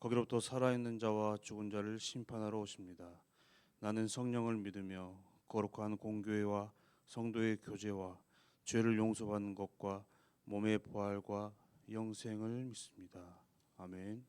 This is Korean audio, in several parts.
거기로부터 살아있는 자와 죽은 자를 심판하러 오십니다. 나는 성령을 믿으며 거룩한 공교회와 성도의 교제와 죄를 용서받는 것과 몸의 부활과 영생을 믿습니다. 아멘.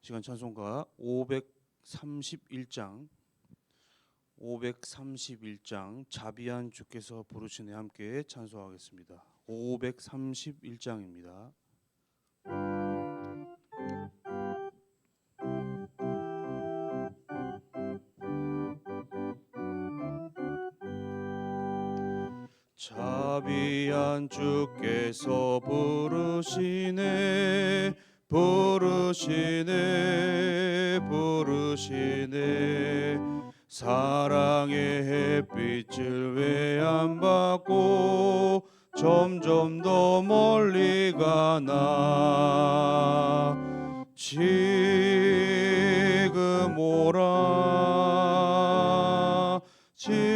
시간 찬송가 531장 531장 자비한 주께서 부르시네 함께 찬송하겠습니다. 531장입니다. 자비한 주께서 부르시네 부르시네 부르시네. 사랑의 햇빛을 왜 안 받고 점점 더 멀리 가나. 지금 오라 지금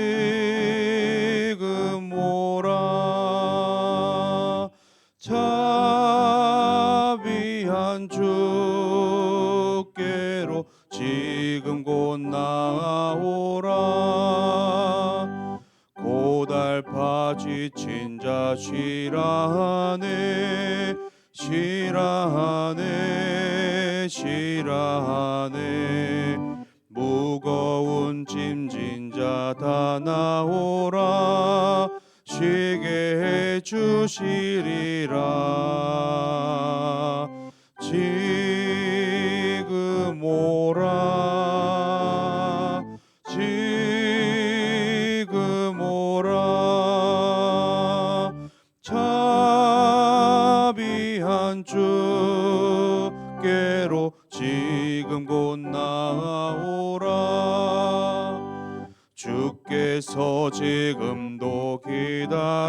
쉬라하네 쉬라하네 쉬라하네. 무거운 짐진 자 다 나오라 쉬게 해 주시리라. 지금 오라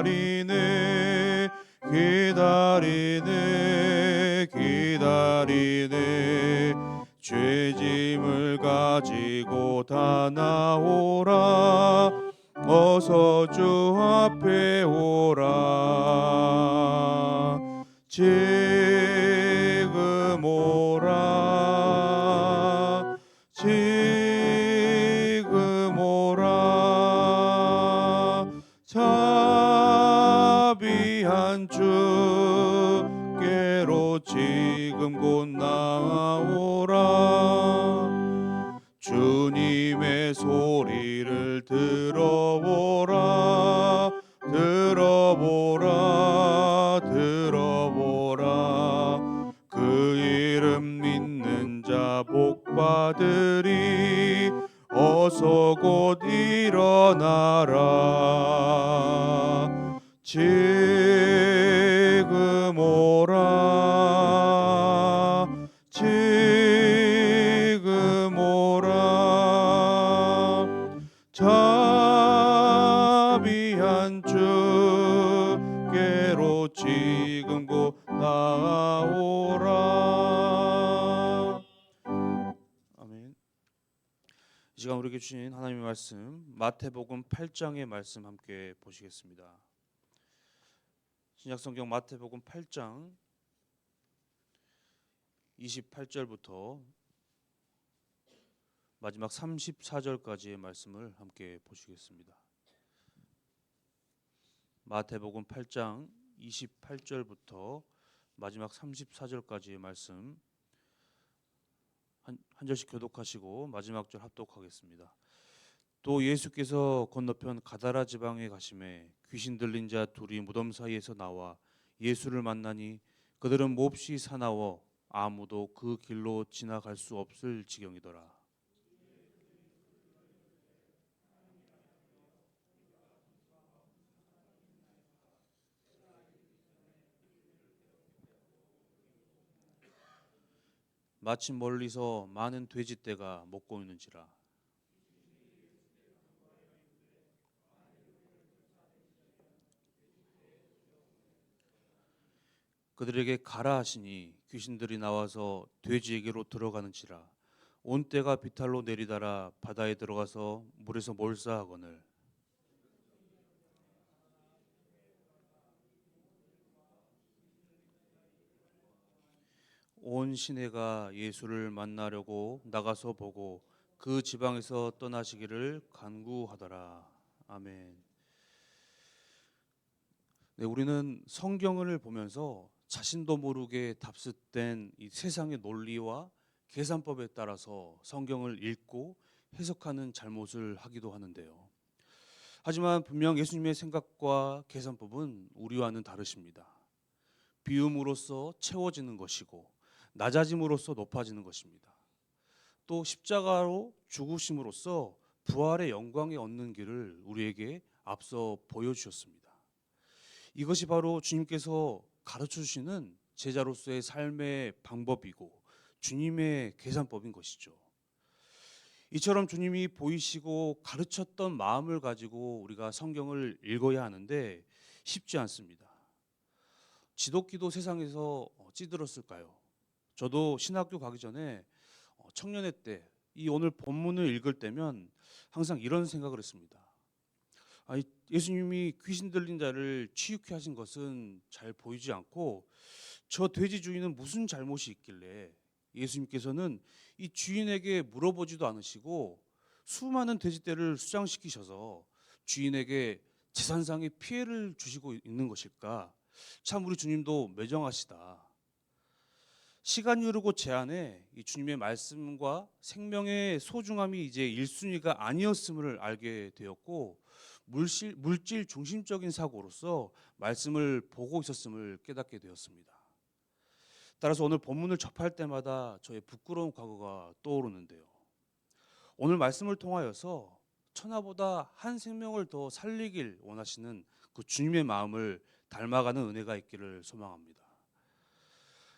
기다리네 기다리네 기다리네. 죄짐을 가지고 다 나오라. 어서 주 앞에 오라. 지 들어보라 들어보라. 그 이름 믿는 자 복받으리. 어서 곧 일어나라 말씀 마태복음 8장의 말씀 함께 보시겠습니다 신약성경 마태복음 8장 28절부터 마지막 34절까지의 말씀을 함께 보시겠습니다. 마태복음 8장 28절부터 마지막 34절까지의 말씀 한, 한 절씩 교독하시고 마지막 절 합독하겠습니다. 또 예수께서 건너편 가다라 지방에 가심에 귀신 들린 자 둘이 무덤 사이에서 나와 예수를 만나니 그들은 몹시 사나워 아무도 그 길로 지나갈 수 없을 지경이더라. 마침 멀리서 많은 돼지떼가 먹고 있는지라 그들에게 가라 하시니 귀신들이 나와서 돼지에게로 들어가는지라 온 떼가 비탈로 내리다라 바다에 들어가서 물에서 몰사하거늘 온 시내가 예수를 만나려고 나가서 보고 그 지방에서 떠나시기를 간구하더라. 아멘. 네, 우리는 성경을 보면서 자신도 모르게 답습된 이 세상의 논리와 계산법에 따라서 성경을 읽고 해석하는 잘못을 하기도 하는데요. 하지만 분명 예수님의 생각과 계산법은 우리와는 다르십니다. 비움으로써 채워지는 것이고 낮아짐으로써 높아지는 것입니다. 또 십자가로 죽으심으로써 부활의 영광에 얻는 길을 우리에게 앞서 보여주셨습니다. 이것이 바로 주님께서 가르쳐 주시는 제자로서의 삶의 방법이고 주님의 계산법인 것이죠. 이처럼 주님이 보이시고 가르쳤던 마음을 가지고 우리가 성경을 읽어야 하는데 쉽지 않습니다. 지독기도 세상에서 찌들었을까요? 저도 신학교 가기 전에 어, 청년회 때 이 오늘 본문을 읽을 때면 항상 이런 생각을 했습니다. 아, 예수님이 귀신 들린 자를 치유케 하신 것은 잘 보이지 않고 저 돼지 주인은 무슨 잘못이 있길래 예수님께서는 이 주인에게 물어보지도 않으시고 수많은 돼지떼를 수장시키셔서 주인에게 재산상의 피해를 주시고 있는 것일까? 참 우리 주님도 매정하시다. 시간이 흐르고 제안에 이 주님의 말씀과 생명의 소중함이 이제 1순위가 아니었음을 알게 되었고 물질, 물질 중심적인 사고로서 말씀을 보고 있었음을 깨닫게 되었습니다. 따라서 오늘 본문을 접할 때마다 저의 부끄러운 과거가 떠오르는데요. 오늘 말씀을 통하여서 천하보다 한 생명을 더 살리길 원하시는 그 주님의 마음을 닮아가는 은혜가 있기를 소망합니다.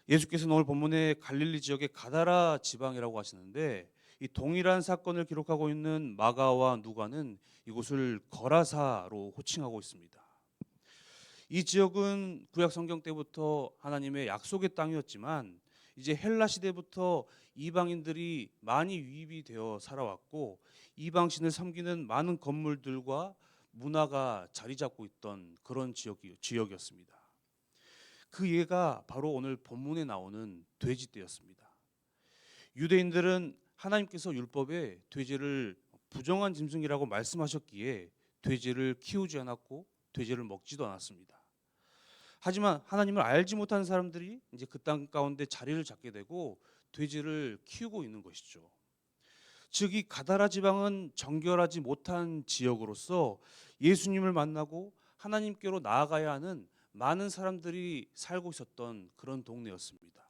예수께서는 오늘 본문의 갈릴리 지역의 가다라 지방이라고 하시는데 이 동일한 사건을 기록하고 있는 마가와 누가는 이곳을 거라사로 호칭하고 있습니다. 이 지역은 구약 성경 때부터 하나님의 약속의 땅이었지만 이제 헬라 시대부터 이방인들이 많이 유입이 되어 살아왔고 이방신을 섬기는 많은 건물들과 문화가 자리 잡고 있던 그런 지역이, 지역이었습니다. 그 예가 바로 오늘 본문에 나오는 돼지떼였습니다. 유대인들은 하나님께서 율법에 돼지를 부정한 짐승이라고 말씀하셨기에 돼지를 키우지 않았고 돼지를 먹지도 않았습니다. 하지만 하나님을 알지 못하는 사람들이 이제 그 땅 가운데 자리를 잡게 되고 돼지를 키우고 있는 것이죠. 즉 이 가다라 지방은 정결하지 못한 지역으로서 예수님을 만나고 하나님께로 나아가야 하는 많은 사람들이 살고 있었던 그런 동네였습니다.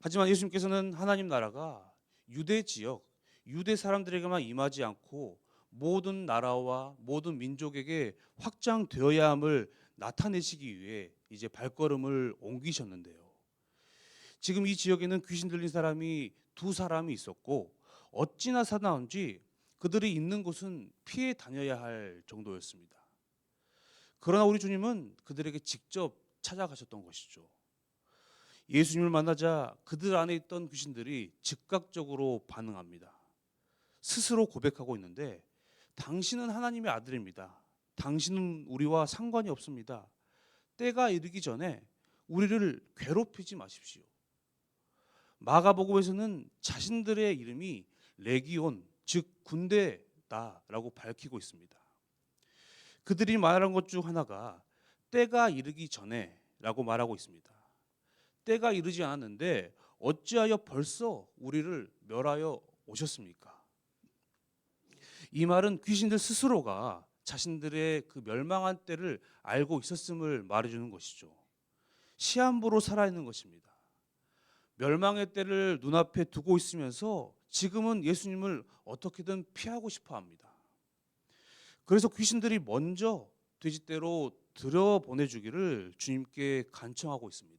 하지만 예수님께서는 하나님 나라가 유대 지역, 유대 사람들에게만 임하지 않고 모든 나라와 모든 민족에게 확장되어야 함을 나타내시기 위해 이제 발걸음을 옮기셨는데요. 지금 이 지역에는 귀신 들린 사람이 두 사람이 있었고 어찌나 사나운지 그들이 있는 곳은 피해 다녀야 할 정도였습니다. 그러나 우리 주님은 그들에게 직접 찾아가셨던 것이죠. 예수님을 만나자 그들 안에 있던 귀신들이 즉각적으로 반응합니다. 스스로 고백하고 있는데 당신은 하나님의 아들입니다. 당신은 우리와 상관이 없습니다. 때가 이르기 전에 우리를 괴롭히지 마십시오. 마가복음에서는 자신들의 이름이 레기온 즉 군대다라고 밝히고 있습니다. 그들이 말한 것 중 하나가 때가 이르기 전에라고 말하고 있습니다. 때가 이르지 않았는데 어찌하여 벌써 우리를 멸하여 오셨습니까? 이 말은 귀신들 스스로가 자신들의 그 멸망한 때를 알고 있었음을 말해주는 것이죠. 시한부로 살아있는 것입니다. 멸망의 때를 눈앞에 두고 있으면서 지금은 예수님을 어떻게든 피하고 싶어 합니다. 그래서 귀신들이 먼저 돼지떼로 들여 보내주기를 주님께 간청하고 있습니다.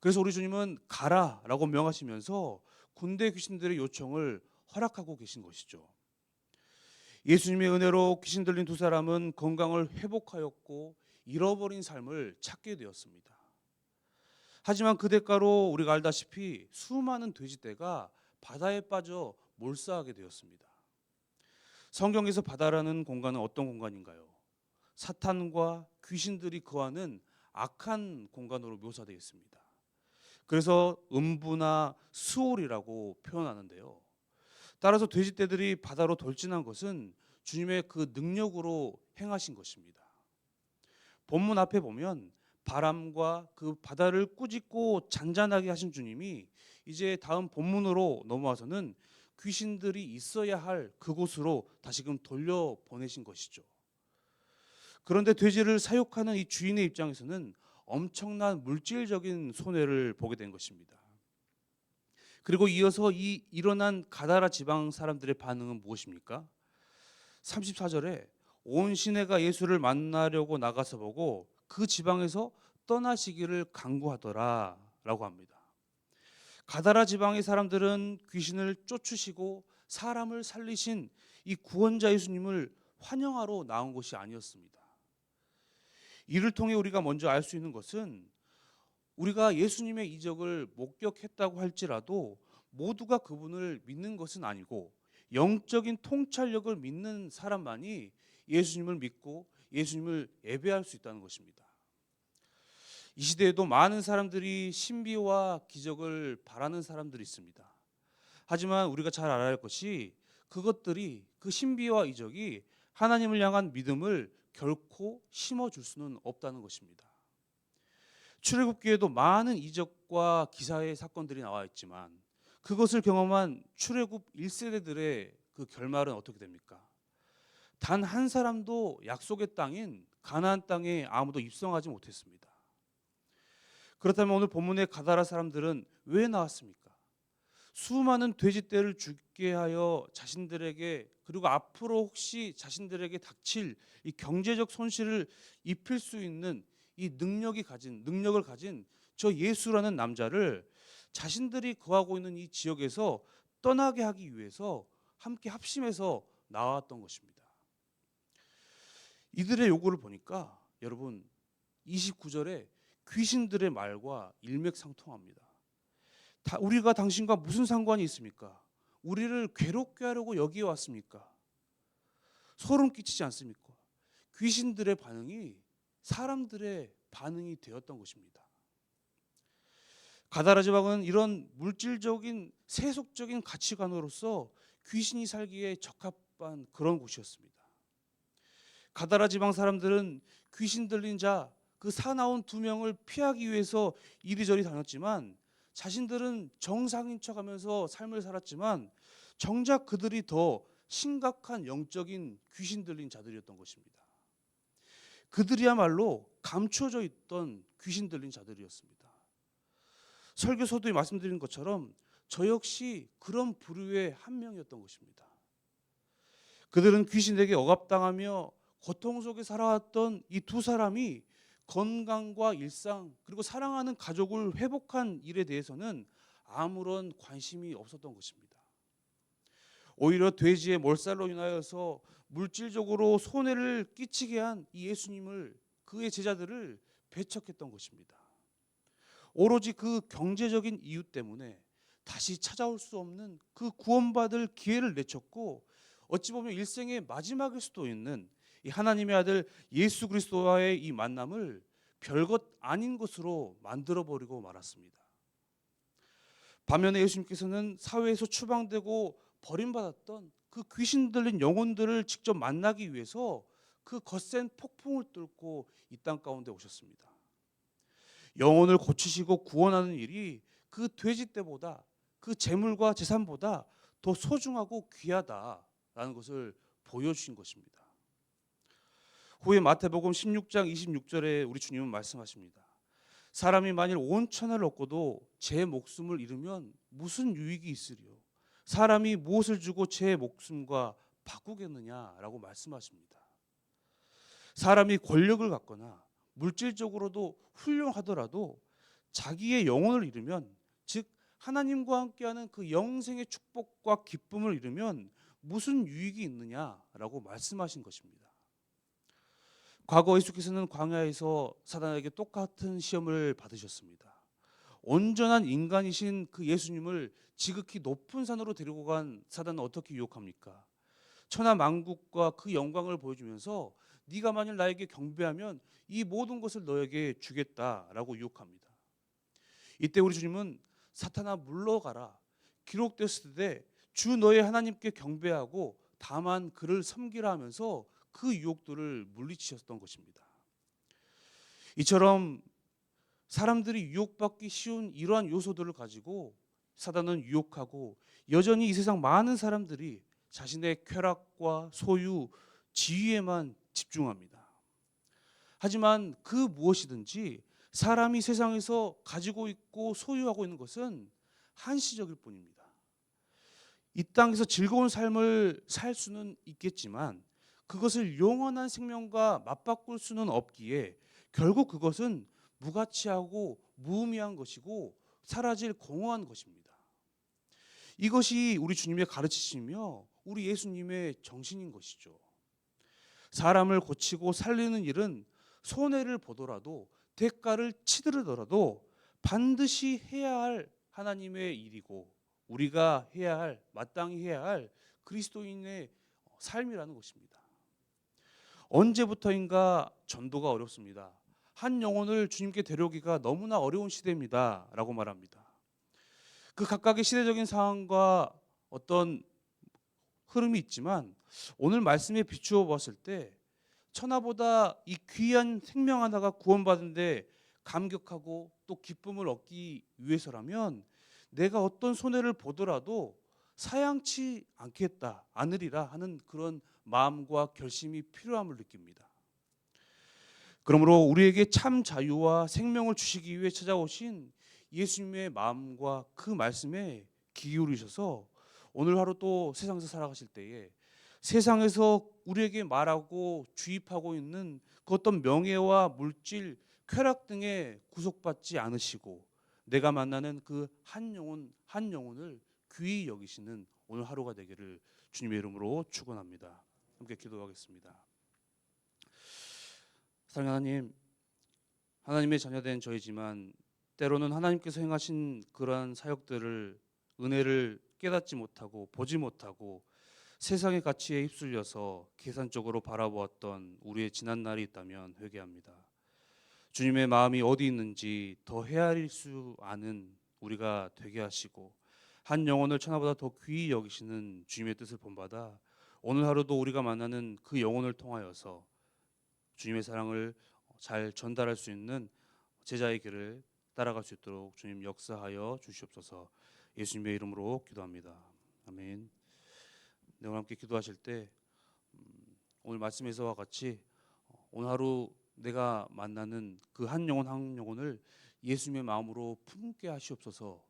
그래서 우리 주님은 가라라고 명하시면서 군대 귀신들의 요청을 허락하고 계신 것이죠. 예수님의 은혜로 귀신 들린 두 사람은 건강을 회복하였고 잃어버린 삶을 찾게 되었습니다. 하지만 그 대가로 우리가 알다시피 수많은 돼지떼가 바다에 빠져 몰사하게 되었습니다. 성경에서 바다라는 공간은 어떤 공간인가요? 사탄과 귀신들이 거하는 악한 공간으로 묘사되어 있습니다. 그래서 음부나 수올이라고 표현하는데요. 따라서 돼지떼들이 바다로 돌진한 것은 주님의 그 능력으로 행하신 것입니다. 본문 앞에 보면 바람과 그 바다를 꾸짖고 잔잔하게 하신 주님이 이제 다음 본문으로 넘어와서는 귀신들이 있어야 할 그곳으로 다시금 돌려 보내신 것이죠. 그런데 돼지를 사육하는 이 주인의 입장에서는 엄청난 물질적인 손해를 보게 된 것입니다. 그리고 이어서 이 일어난 가다라 지방 사람들의 반응은 무엇입니까? 34절에 온 시내가 예수를 만나려고 나가서 보고 그 지방에서 떠나시기를 강구하더라라고 합니다. 가다라 지방의 사람들은 귀신을 쫓으시고 사람을 살리신 이 구원자 예수님을 환영하러 나온 것이 아니었습니다. 이를 통해 우리가 먼저 알 수 있는 것은 우리가 예수님의 이적을 목격했다고 할지라도 모두가 그분을 믿는 것은 아니고 영적인 통찰력을 믿는 사람만이 예수님을 믿고 예수님을 예배할 수 있다는 것입니다. 이 시대에도 많은 사람들이 신비와 기적을 바라는 사람들이 있습니다. 하지만 우리가 잘 알아야 할 것이 그것들이 그 신비와 이적이 하나님을 향한 믿음을 결코 심어줄 수는 없다는 것입니다. 출애굽기에도 많은 이적과 기사의 사건들이 나와 있지만 그것을 경험한 출애굽 1세대들의 그 결말은 어떻게 됩니까? 단 한 사람도 약속의 땅인 가나안 땅에 아무도 입성하지 못했습니다. 그렇다면 오늘 본문의 가다라 사람들은 왜 나왔습니까? 수많은 돼지떼를 죽게 하여 자신들에게 그리고 앞으로 혹시 자신들에게 닥칠 이 경제적 손실을 입힐 수 있는 이 능력이 가진 능력을 가진 저 예수라는 남자를 자신들이 거하고 있는 이 지역에서 떠나게 하기 위해서 함께 합심해서 나왔던 것입니다. 이들의 요구를 보니까 여러분 29절에 귀신들의 말과 일맥상통합니다. 다 우리가 당신과 무슨 상관이 있습니까? 우리를 괴롭게 하려고 여기에 왔습니까? 소름 끼치지 않습니까? 귀신들의 반응이 사람들의 반응이 되었던 것입니다. 가다라 지방은 이런 물질적인 세속적인 가치관으로서 귀신이 살기에 적합한 그런 곳이었습니다. 가다라 지방 사람들은 귀신 들린 자 그 사나운 두 명을 피하기 위해서 이리저리 다녔지만 자신들은 정상인 척 하면서 삶을 살았지만 정작 그들이 더 심각한 영적인 귀신 들린 자들이었던 것입니다. 그들이야말로 감춰져 있던 귀신 들린 자들이었습니다. 설교 서두에 말씀드린 것처럼 저 역시 그런 부류의 한 명이었던 것입니다. 그들은 귀신에게 억압당하며 고통 속에 살아왔던 이 두 사람이 건강과 일상 그리고 사랑하는 가족을 회복한 일에 대해서는 아무런 관심이 없었던 것입니다. 오히려 돼지의 몰살로 인하여서 물질적으로 손해를 끼치게 한 이 예수님을 그의 제자들을 배척했던 것입니다. 오로지 그 경제적인 이유 때문에 다시 찾아올 수 없는 그 구원받을 기회를 내쳤고 어찌 보면 일생의 마지막일 수도 있는 이 하나님의 아들 예수 그리스도와의 이 만남을 별것 아닌 것으로 만들어 버리고 말았습니다. 반면에 예수님께서는 사회에서 추방되고 버림받았던 그 귀신 들린 영혼들을 직접 만나기 위해서 그 거센 폭풍을 뚫고 이 땅 가운데 오셨습니다. 영혼을 고치시고 구원하는 일이 그 돼지 때보다 그 재물과 재산보다 더 소중하고 귀하다라는 것을 보여주신 것입니다. 후에 마태복음 16장 26절에 우리 주님은 말씀하십니다. 사람이 만일 온 천하를 얻고도 제 목숨을 잃으면 무슨 유익이 있으리요? 사람이 무엇을 주고 제 목숨과 바꾸겠느냐라고 말씀하십니다. 사람이 권력을 갖거나 물질적으로도 훌륭하더라도 자기의 영혼을 잃으면 즉 하나님과 함께하는 그 영생의 축복과 기쁨을 잃으면 무슨 유익이 있느냐라고 말씀하신 것입니다. 과거 예수께서는 광야에서 사단에게 똑같은 시험을 받으셨습니다. 온전한 인간이신 그 예수님을 지극히 높은 산으로 데리고 간 사단은 어떻게 유혹합니까? 천하 만국과 그 영광을 보여주면서 네가 만일 나에게 경배하면 이 모든 것을 너에게 주겠다라고 유혹합니다. 이때 우리 주님은 사탄아 물러가라 기록되었을 때 주 너의 하나님께 경배하고 다만 그를 섬기라 하면서 그 유혹들을 물리치셨던 것입니다. 이처럼 사람들이 유혹받기 쉬운 이러한 요소들을 가지고 사단은 유혹하고 여전히 이 세상 많은 사람들이 자신의 쾌락과 소유, 지위에만 집중합니다. 하지만 그 무엇이든지 사람이 세상에서 가지고 있고 소유하고 있는 것은 한시적일 뿐입니다. 이 땅에서 즐거운 삶을 살 수는 있겠지만 그것을 영원한 생명과 맞바꿀 수는 없기에 결국 그것은 무가치하고 무의미한 것이고 사라질 공허한 것입니다. 이것이 우리 주님의 가르치시며 우리 예수님의 정신인 것이죠. 사람을 고치고 살리는 일은 손해를 보더라도 대가를 치르더라도 반드시 해야 할 하나님의 일이고 우리가 해야 할 마땅히 해야 할 그리스도인의 삶이라는 것입니다. 언제부터인가 전도가 어렵습니다. 한 영혼을 주님께 데려오기가 너무나 어려운 시대입니다 라고 말합니다. 그 각각의 시대적인 상황과 어떤 흐름이 있지만 오늘 말씀에 비추어 봤을 때 천하보다 이 귀한 생명 하나가 구원받은데 감격하고 또 기쁨을 얻기 위해서라면 내가 어떤 손해를 보더라도 사양치 않겠다 않으리라 하는 그런 마음과 결심이 필요함을 느낍니다. 그러므로 우리에게 참 자유와 생명을 주시기 위해 찾아오신 예수님의 마음과 그 말씀에 귀 기울이셔서 오늘 하루 또 세상에서 살아가실 때에 세상에서 우리에게 말하고 주입하고 있는 그 어떤 명예와 물질, 쾌락 등에 구속받지 않으시고 내가 만나는 그 한 영혼 한 영혼을 귀히 여기시는 오늘 하루가 되기를 주님의 이름으로 축원합니다. 함께 기도하겠습니다. 사랑하는 하나님, 하나님의 자녀된 저희지만 때로는 하나님께서 행하신 그러한 사역들을 은혜를 깨닫지 못하고 보지 못하고 세상의 가치에 휩쓸려서 계산적으로 바라보았던 우리의 지난 날이 있다면 회개합니다. 주님의 마음이 어디 있는지 더 헤아릴 수 아는 우리가 되게 하시고 한 영혼을 천하보다 더 귀히 여기시는 주님의 뜻을 본받아 오늘 하루도 우리가 만나는 그 영혼을 통하여서 주님의 사랑을 잘 전달할 수 있는 제자의 길을 따라갈 수 있도록 주님 역사하여 주시옵소서. 예수님의 이름으로 기도합니다. 아멘. 네, 오늘 함께 기도하실 때 음, 오늘 말씀에서와 같이 어, 오늘 하루 내가 만나는 그 한 영혼 한 영혼을 예수님의 마음으로 품게 하시옵소서.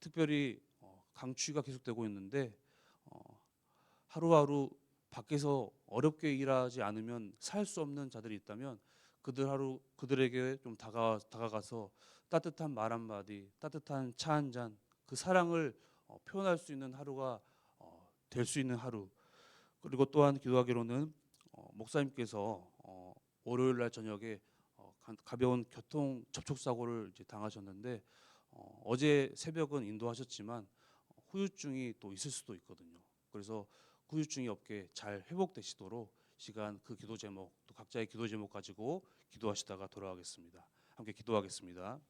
특별히 어, 강추위가 계속되고 있는데 어, 하루하루 밖에서 어렵게 일하지 않으면 살 수 없는 자들이 있다면 그들 하루 그들에게 좀 다가 다가가서 따뜻한 말 한마디, 따뜻한 차 한 잔, 그 사랑을 어, 표현할 수 있는 하루가 어, 될수 있는 하루. 그리고 또한 기도하기로는 어, 목사님께서 어, 월요일 날 저녁에 어, 가- 가벼운 교통 접촉 사고를 이제 당하셨는데 어, 어제 새벽은 인도하셨지만 어, 후유증이 또 있을 수도 있거든요. 그래서 후유증이 없게 잘 회복되시도록 시간 그 기도 제목 또 각자의 기도 제목 가지고 기도하시다가 돌아가겠습니다. 함께 기도하겠습니다.